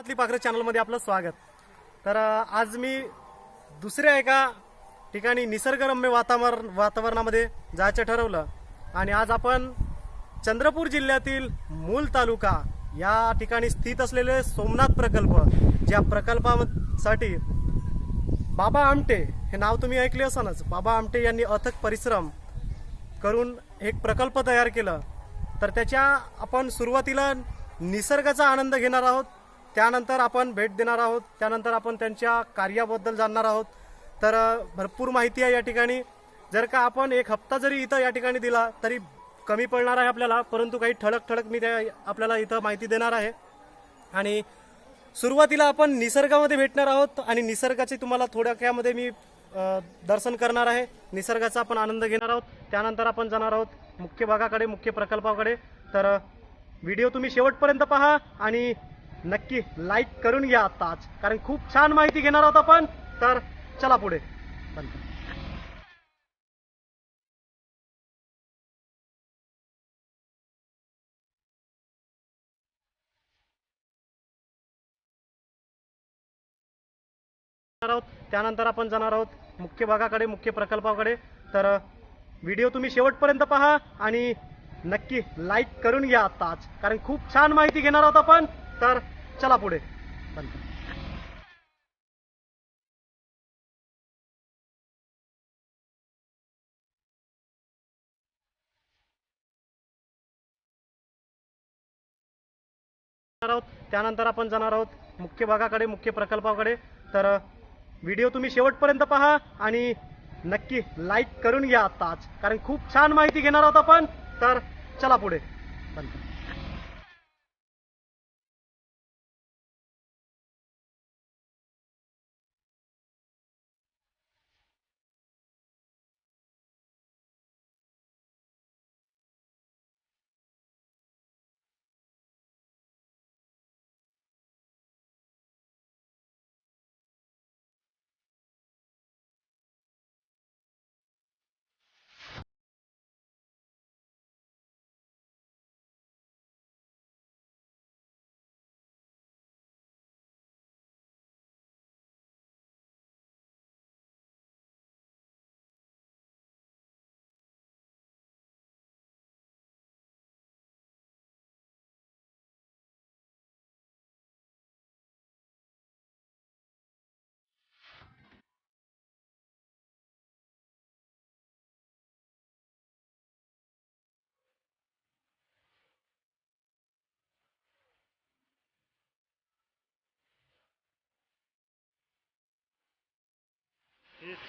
कोकणातली पाखरे चॅनलमध्ये आपलं स्वागत. तर आज मी दुसऱ्या एका ठिकाणी निसर्गरम्य वातावरण वातावरणामध्ये जायचं ठरवलं आणि आज आपण चंद्रपूर जिल्ह्यातील मूल तालुका या ठिकाणी स्थित असलेले सोमनाथ प्रकल्प ज्या प्रकल्पासाठी बाबा आमटे हे नाव तुम्ही ऐकले असानच बाबा आमटे यांनी अथक परिश्रम करून एक प्रकल्प तयार केलं. तर त्याच्या आपण सुरुवातीला निसर्गाचा आनंद घेणार आहोत. त्यानंतर आपण भेट देणार आहोत. त्यानंतर आपण त्यांच्या कार्याबद्दल जाणणार आहोत. तर भरपूर माहिती आहे या ठिकाणी. जर का आपण एक हप्ता जरी इथं या ठिकाणी दिला तरी कमी पडणार आहे आपल्याला परंतु काही ठळक ठळक मी त्या आपल्याला इथं माहिती देणार आहे. आणि सुरुवातीला आपण निसर्गामध्ये भेटणार आहोत आणि निसर्गाचे तुम्हाला थोड्याक्यामध्ये मी दर्शन करणार आहे. निसर्गाचा आपण आनंद घेणार आहोत. त्यानंतर आपण जाणार आहोत मुख्य भागाकडे मुख्य प्रकल्पाकडे. तर व्हिडिओ तुम्ही शेवटपर्यंत पहा आणि नक्की लाईक करून घ्या आत्ताच. कारण खूप छान माहिती घेणार आहोत आपण. तर चला पुढे. बंद. आहोत. त्यानंतर आपण जाणार आहोत मुख्य भागाकडे मुख्य प्रकल्पाकडे. तर व्हिडिओ तुम्ही शेवटपर्यंत पहा आणि नक्की लाईक करून घ्या आत्ताच. कारण खूप छान माहिती घेणार आहोत आपण. तर चला पुढे बंद. आहोत त्यानंतर आपण जाणार आहोत मुख्य भागाकडे मुख्य प्रकल्पाकडे तर व्हिडिओ तुम्ही शेवटपर्यंत पहा आणि नक्की लाईक करून घ्या आत्ताच कारण खूप छान माहिती घेणार आहोत आपण तर चला पुढे बंद.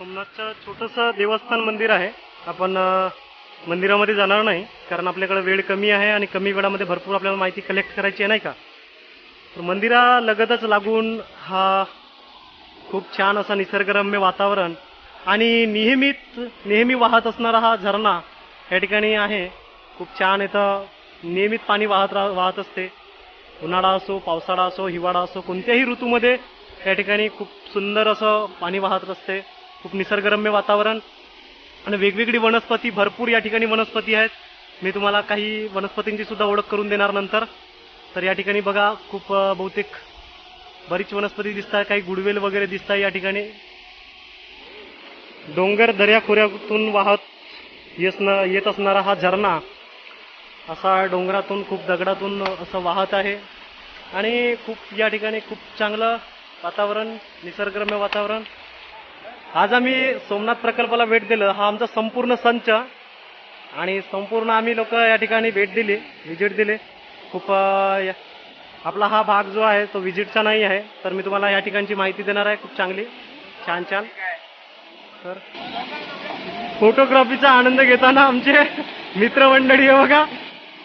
सोमनाथचं छोटंसं देवस्थान मंदिर आहे. आपण मंदिरामध्ये जाणार नाही कारण आपल्याकडे वेळ कमी आहे आणि कमी वेळामध्ये भरपूर आपल्याला माहिती कलेक्ट करायची आहे नाही का? तर मंदिरालगतच लागून हा खूप छान असा निसर्गरम्य वातावरण आणि नेहमीच नेहमी वाहत असणारा हा झरणा या ठिकाणी आहे. खूप छान इथं नियमित पाणी वाहत रा वाहत असते. उन्हाळा असो पावसाळा असो हिवाळा असो कोणत्याही ऋतूमध्ये या ठिकाणी खूप सुंदर असं पाणी वाहत असते. खूप निसर्गरम्य वातावरण आणि वेगवेगळी वनस्पती भरपूर या ठिकाणी वनस्पती आहेत. मी तुम्हाला काही वनस्पतींची सुद्धा ओळख करून देणार नंतर. तर या ठिकाणी बघा खूप बहुतेक बरीच वनस्पती दिसतात काही गुडवेल वगैरे दिसतात या ठिकाणी. डोंगर दर्याखोऱ्यातून वाहत येसन येत असणारा हा झरणा असा डोंगरातून खूप दगडातून असं वाहत आहे. आणि खूप या ठिकाणी खूप चांगलं वातावरण निसर्गरम्य वातावरण. आज आम्ही सोमनाथ प्रकल्पाला भेट दिलं. हा आमचा संपूर्ण संच आणि संपूर्ण आम्ही लोक या ठिकाणी भेट दिली व्हिजिट दिली. खूप आपला हा भाग जो आहे तो व्हिजिटचा नाही आहे. तर मी तुम्हाला या ठिकाणची माहिती देणार आहे. खूप चांगली छान छान. तर फोटोग्राफीचा आनंद घेताना आमचे मित्रमंडळी आहे बघा.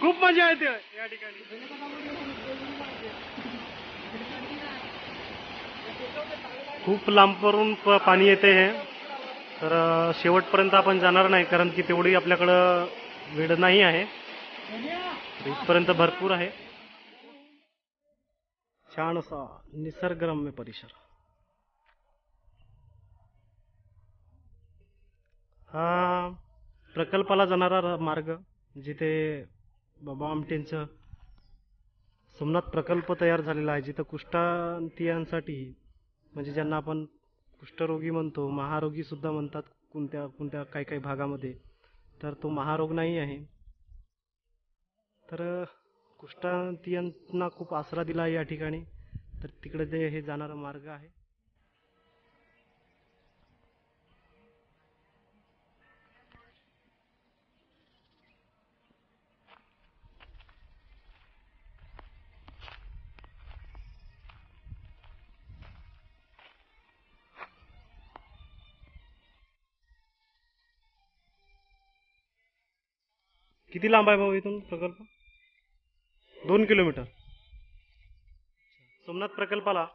खूप मजा येते या ठिकाणी. खूप लांबवरून प- पाणी येते हे. तर शेवटपर्यंत आपण जाणार नाही कारण की तेवढी आपल्याकडं वेळ नाही आहे. इथपर्यंत भरपूर आहे. छान असा निसर्गरम्य परिसर. हा प्रकल्पाला जाणारा मार्ग जिथे बाबा आमटेंचं सोमनाथ प्रकल्प तयार झालेला आहे जिथं कुष्ठांतियांसाठी म्हणजे ज्यांना आपण कुष्ठरोगी म्हणतो महारोगीसुद्धा म्हणतात कोणत्या कोणत्या काही काही भागामध्ये तर तो महारोग नाही आहे. तर कुष्ठांतियांना खूप आसरा दिला आहे या ठिकाणी. तर तिकडे जे हे जाणारा मार्ग आहे. किती लांब आहे भाऊ इथून प्रकल्प? दोन किलोमीटर. सोमनाथ प्रकल्पाला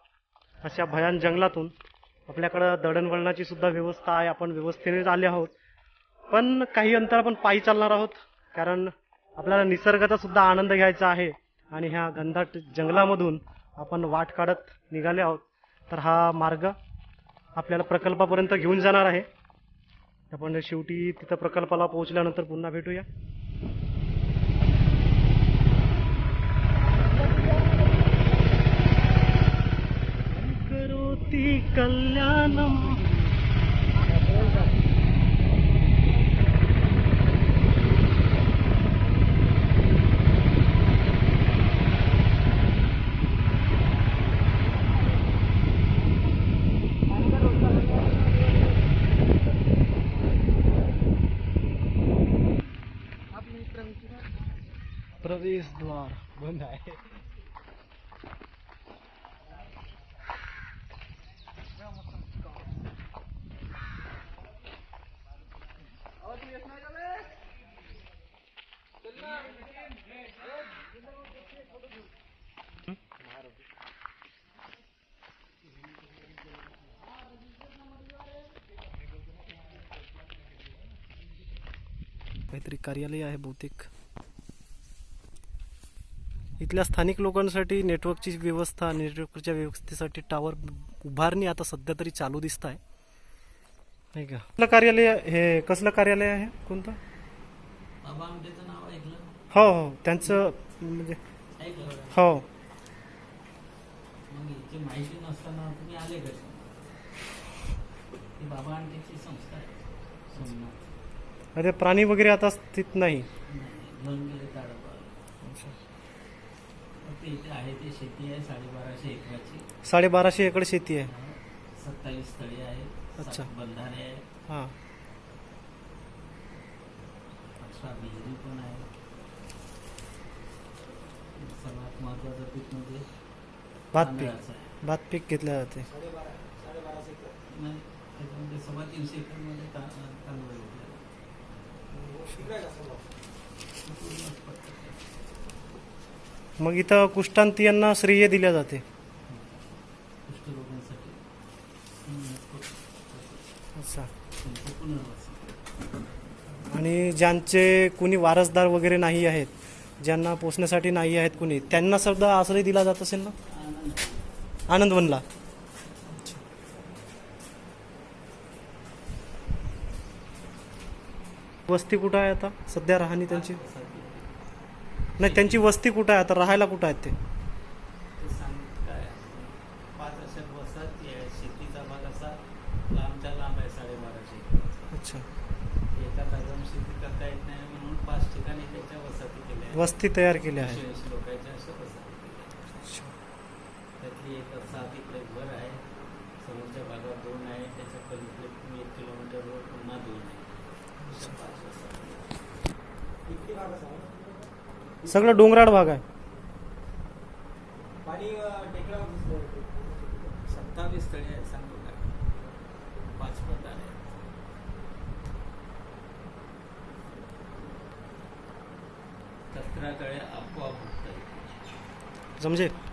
अशा भयान जंगलातून आपल्याकडं दळणवळणाची सुद्धा व्यवस्था आहे आपण व्यवस्थेनेच आले आहोत. पण काही अंतर आपण पायी चालणार आहोत कारण आपल्याला निसर्गाचा सुद्धा आनंद घ्यायचा आहे आणि ह्या घनदाट जंगलामधून आपण वाट काढत निघाले आहोत. तर हा मार्ग आपल्याला प्रकल्पापर्यंत घेऊन जाणार आहे. आपण शेवटी तिथं प्रकल्पाला पोहोचल्यानंतर पुन्हा भेटूया. करोति कल्याणम. प्रवेश बंद आहे. काहीतरी कार्यालय आहे बहुतेक. इथल्या स्थानिक लोकांसाठी नेटवर्कची व्यवस्था नेटवर्कच्या व्यवस्थेसाठी टावर उभारणी आता सध्या तरी चालू दिसत आहे नाही का? कार्यालय हे कसलं कार्यालय आहे? कोणतं बाबा आमटेचं नाव ऐकलं हो हो त्यांचं म्हणजे हो. मग याची माहिती नसताना तुम्ही आले कसे बाबा आमटेची संस्था आहे. सोमनाथ. अरे प्राणी वगैरे आता स्थित नाही. आहे ते शेती आहे साडेबाराशे एकराची. साडेबाराशे एकर शेती आहे. सत्तावीस तळी आहेत अच्छा. बंधारे आहेत हां. अठरा विहिरी पण आहे. सर्वात महत्वाचं पीक म्हणजे भात पीक. तांदळाचं आहे. भात पीक घेतलं जाते. नाही, त्याच्यामध्ये सव्वा तीनशे एकरमध्ये ता- तांदूळ घेतले मग इथं कुष्ठांतियांना श्रेय दिल्या जाते. कुष्ठरोगांसाठी. अच्छा. त्यांचं पुनर्वसन. आणि ज्यांचे कुणी वारसदार वगैरे नाही आहेत ज्यांना पोचण्यासाठी नाही आहेत कुणी त्यांना सुद्धा आश्रय दिला जात असेल ना? आनंदवनला वस्ती कुठं आहे आता? सध्या राहणी त्यांची? नाही त्यांची वस्ती कुठं आहे? आता राहायला कुठं आहेत ते? अच्छा. पाच ठिकाणी त्याच्या वसाहती केल्या. वस्ती तयार आहे लोकांच्या अशा वसाहती केल्या आहेत. त्यातली एक सात इकडे घर आहे. समोरच्या भागात दोन आहे. त्याच्या पलीकडे एक किलोमीटरवर पुन्हा दोन आहे. सगळं डोंगराळ भाग आहे. सत्तावीस तळी आहेत सांगतो काय पाच आहेत. आपोआप उठतात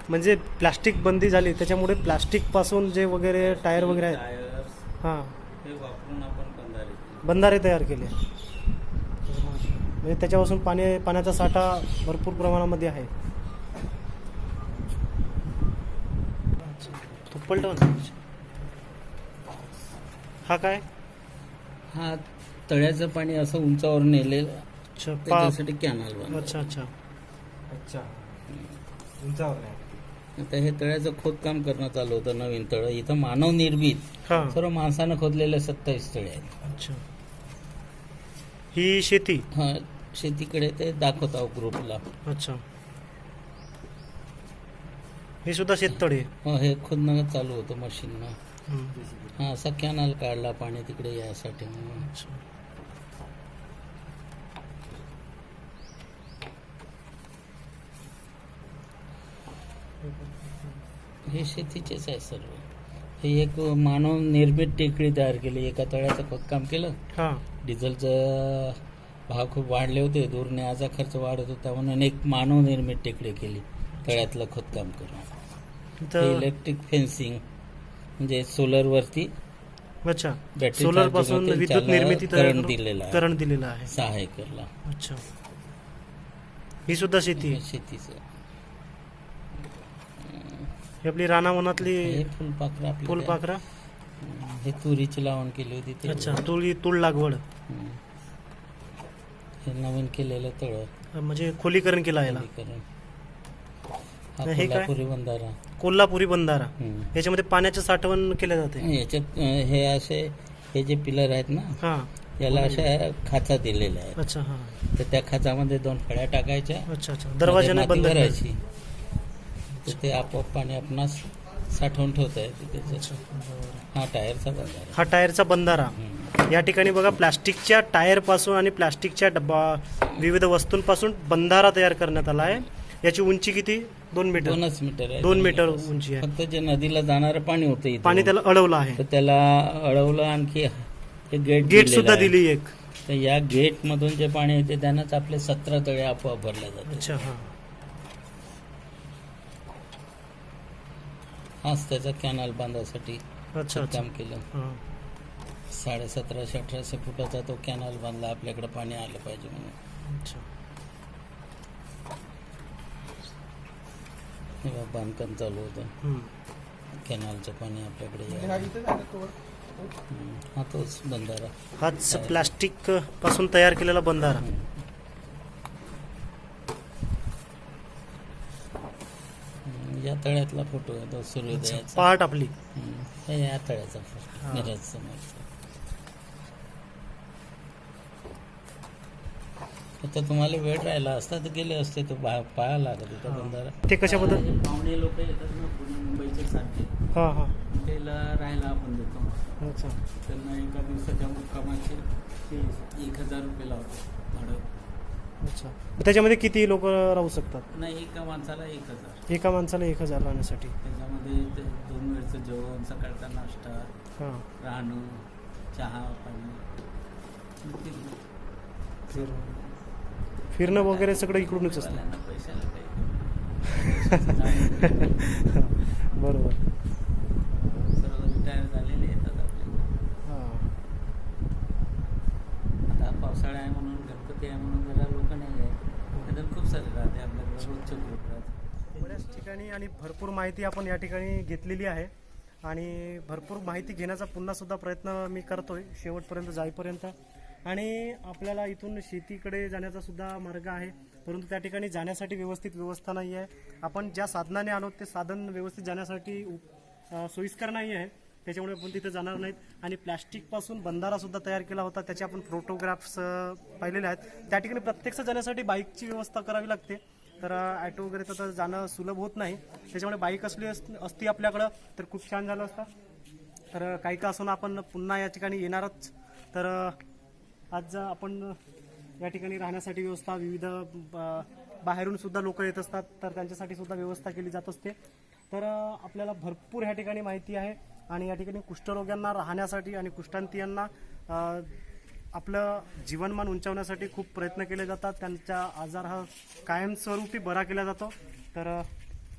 म्हणजे प्लास्टिक बंदी झाली त्याच्यामुळे प्लास्टिकपासून जे वगैरे टायर वगैरे आहेत. हां. हे वापरून आपण बंधारे. बंधारे तयार केले. म्हणजे त्याच्यापासून पाणी पाण्याचा साठा भरपूर प्रमाणामध्ये आहे. तो पलटव ना. हा काय? हा तळ्याचं पाणी असं उंचावर नेले अच्छा त्याच्यासाठी कॅनल अच्छा अच्छा. अच्छा. उंचावर नाही. आता हे तळ्याचं खोदकाम करणं चालू होतं नवीन तळं. इथं मानव निर्मित. हा. सर्व माणसानं खोदलेले सत्तावीस तळे आहेत. अच्छा. ही शेती? हा शेतीकडे ते दाखवत आहो ग्रुपला. अच्छा. हे सुद्धा शेततळे? हो हे खोदणं चालू होतं मशीननं. हम्म. हा असा कॅनल काढला पाणी तिकडे यासाठी म्हणून. अच्छा. हे शेतीचेच आहे सर्व. हे एक मानव निर्मित टेकडी तयार केली. एका तळ्याचं खोदकाम केलं. हा. डिझेलचं भाव खूप वाढले होते. दूर न्यायाचा खर्च वाढत होता म्हणून एक मानव निर्मित टेकडी केली. तळ्यातलं खोदकाम करून. इथं इलेक्ट्रिक फेन्सिंग म्हणजे सोलरवरती अच्छा. बॅटरी सोलरपासून होते, विद्युत त्याला निर्मिती तयार करंट करून- दिलेला आहे. करंट दिलेला आहे. सहा एकरला अच्छा. ही सुद्धा शेती आहे. शेतीचं ही आपली रानावनातली हे फुलपाखरं आपलं फुलपाखरा? हे तुरीची लावण केली होती ते. अच्छा तुळी तुळ लागवड. हम्म. हे नवीन केलेलं तळ. म्हणजे खोलीकरण केलं आहे याला. हा हे काय? कोल्हापुरी बंधारा. कोल्हापुरी बंधारा. हम्म. याच्यामध्ये पाण्याचे साठवण केले जाते. याच्यात अं, हे असे हे जे पिलर आहेत ना हा. याला अशा खाचा दिलेल्या आहेत. अच्छा हा. तर त्या खाचामध्ये दोन फळ्या टाकायच्या. अच्छा अच्छा. दरवाजाने मध्ये बंद माती करायची भरायची. तर ते आपोआप पाणी आपणास साठवून ठेवता येते त्याचं हा टायरचा बंधारा. हा टायरचा बंधारा. या ठिकाणी बघा प्लास्टिकच्या टायरपासून आणि प्लास्टिकच्या डब्बा विविध वस्तूंपासून बंधारा तयार करण्यात आला आहे. याची उंची किती? दोन मीटर. दोनच मीटर आहे. दोन मीटर. उंची आहे. फक्त जे नदीला जाणारं पाणी होतं इथं. पाणी त्याला अडवलं आहे. तर त्याला अडवलं आणखी हे गेट गेट दिलेलं सुद्धा आहे. दिली एक. तर या गेट मधून जे पाणी येते त्यानंच आपले सतरा तळे आपोआप भरले जाते अच्छा हा. हाच त्याचा कॅनल बांधासाठी अच्छा अच्छा. काम केलं. हा. साडे सतराशे अठराशे फुटाचा तो कॅनल बांधला. आपल्याकडे पाणी आलं पाहिजे म्हणून. अच्छा. हे बांधकाम चालू होतं. कॅनलचं पाणी आपल्याकडे. हा तोच बंधारा. हाच प्लास्टिकपासून तयार केलेला बंधारा. हम्म. या तळ्यातला फोटो आहे तो सूर्योदयाचा पहाट आपली. हम्म. हे या तळ्याचा फोटो. मिरज समोरचा. आता तुम्हाला वेळ राहिला असता तर गेले असते तो पा- पाहायला लागत होता बंधारा ते कशाबद्दल? हे पाहुणे लोक येतात ना पुणे मुंबईचे सारखे. हा हा. त्याला राहायला आपण देतो. अच्छा. त्यांना एका दिवसाच्या मुक्कामाचे एक हजार रुपये लावतो भाडं. अच्छा. त्याच्यामध्ये किती लोक राहू शकतात? नाही एका माणसाला एक हजार. एका माणसाला एक हजार राहण्यासाठी. त्याच्यामध्ये ते दोन वेळचं जेवण सकाळचा नाश्ता हा. राहणं चहा पाणी. ते फिर- फिरणं वगैरे सगळं इकडूनच असतं. वाल्यांना पैशाला काही बरोबर. सर्व रिटायर झालेले येतात आपल्याकडे हा आता पावसाळा आहे म्हणून गणपती आहे म्हणून जरा लोक नाही आहे. तर खूप सारे राहते आपल्याकडे रोजचे ग्रुप राहते. बऱ्याच ठिकाणी आणि भरपूर माहिती आपण या ठिकाणी घेतलेली आहे. आणि भरपूर माहिती घेण्याचा पुन्हा सुद्धा प्रयत्न मी करतोय शेवटपर्यंत जाईपर्यंत. आणि आपल्याला इथून शेतीकडे जाण्याचा सुद्धा मार्ग आहे. परंतु त्या ठिकाणी जाण्यासाठी व्यवस्थित व्यवस्था नाही आहे आपण ज्या साधनाने आलो ते साधन व्यवस्थित जाण्यासाठी सोयीस्कर नाही आहे त्याच्यामुळे आपण तिथे जाणार नाहीत. आणि प्लॅस्टिकपासून बंधारासुद्धा तयार केला होता. त्याचे आपण फोटोग्राफ्स पाहिलेले आहेत. त्या ठिकाणी प्रत्यक्ष जाण्यासाठी बाईकची व्यवस्था करावी लागते. तर ॲटो वगैरे तर जाणं सुलभ होत नाही. त्याच्यामुळे बाईक असली असती आपल्याकडं तर खूप छान झालं असतं. तर काही का असून आपण पुन्हा या ठिकाणी येणारच. तर आज आपण या ठिकाणी राहण्यासाठी व्यवस्था विविध बाहेरून सुद्धा लोक येत असतात. तर त्यांच्यासाठी सुद्धा व्यवस्था केली जात असते. तर आपल्याला भरपूर ह्या ठिकाणी माहिती आहे. आणि या ठिकाणी कुष्ठरोग्यांना राहण्यासाठी आणि कुष्ठांतियांना आपलं जीवनमान उंचावण्यासाठी खूप प्रयत्न केले जातात. त्यांचा आजार हा कायमस्वरूपी बरा केला जातो. तर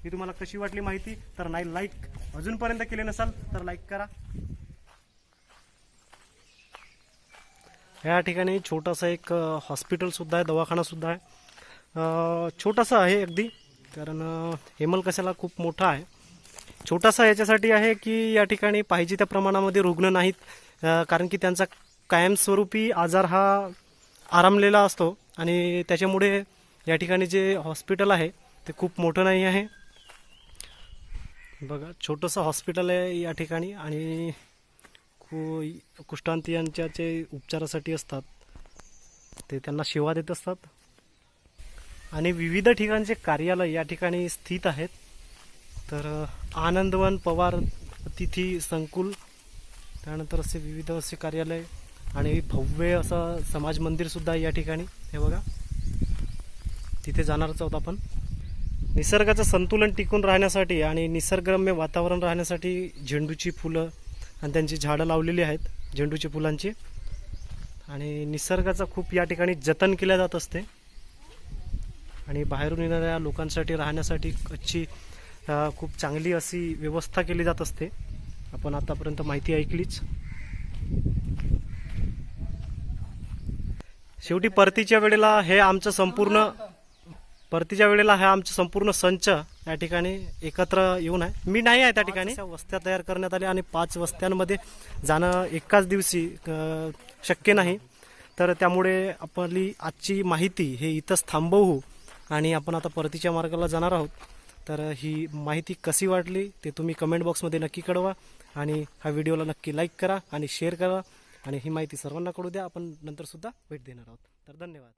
ही तुम्हाला कशी वाटली माहिती? तर नाही लाईक अजूनपर्यंत केले नसाल तर लाईक करा. या ठिकाणी छोटासा एक हॉस्पिटलसुद्धा आहे दवाखानासुद्धा आहे. छोटासा आहे अगदी कारण हेमल कशाला खूप मोठा आहे. छोटासा याच्यासाठी आहे की या ठिकाणी पाहिजे त्या प्रमाणामध्ये रुग्ण नाहीत कारण की त्यांचा कायमस्वरूपी आजार हा आरामलेला असतो. आणि त्याच्यामुळे या ठिकाणी जे हॉस्पिटल आहे ते खूप मोठं नाही आहे. बघा छोटंसं हॉस्पिटल आहे या ठिकाणी आणि कु कुष्ठांतियांच्या जे उपचारासाठी असतात ते त्यांना सेवा देत असतात. आणि विविध ठिकाणचे कार्यालय या ठिकाणी स्थित आहेत. तर आनंदवन पवार तिथी संकुल त्यानंतर असे विविध असे कार्यालय आणि भव्य असं समाज मंदिरसुद्धा या ठिकाणी. हे बघा. तिथे जाणारच आहोत आपण. निसर्गाचं संतुलन टिकून राहण्यासाठी आणि निसर्गरम्य वातावरण राहण्यासाठी झेंडूची फुलं आणि त्यांची झाडं लावलेली आहेत झेंडूची फुलांची. आणि निसर्गाचं खूप या ठिकाणी जतन केल्या जात असते. आणि बाहेरून येणाऱ्या लोकांसाठी राहण्यासाठी अच्छी खूप चांगली अशी व्यवस्था केली जात असते. आपण आतापर्यंत माहिती ऐकलीच. शेवटी परतीच्या वेळेला हे आमचं संपूर्ण परतीच्या वेळेला हा आमचं संपूर्ण संच या ठिकाणी एकत्र येऊन आहे. मी नाही आहे त्या ठिकाणी. वस्त्या तयार करण्यात आल्या आणि पाच वस्त्यांमध्ये जाणं एकाच दिवशी शक्य नाही. तर त्यामुळे आपली आजची माहिती हे इथंच थांबवू आणि आपण आता परतीच्या मार्गाला जाणार आहोत. तर ही माहिती कशी वाटली ते तुम्ही कमेंट बॉक्समध्ये नक्की कळवा आणि हा व्हिडिओला नक्की लाईक करा आणि शेअर करा. आणि ही माहिती सर्वांना कळू द्या. आपण नंतरसुद्धा भेट देणार आहोत. तर धन्यवाद.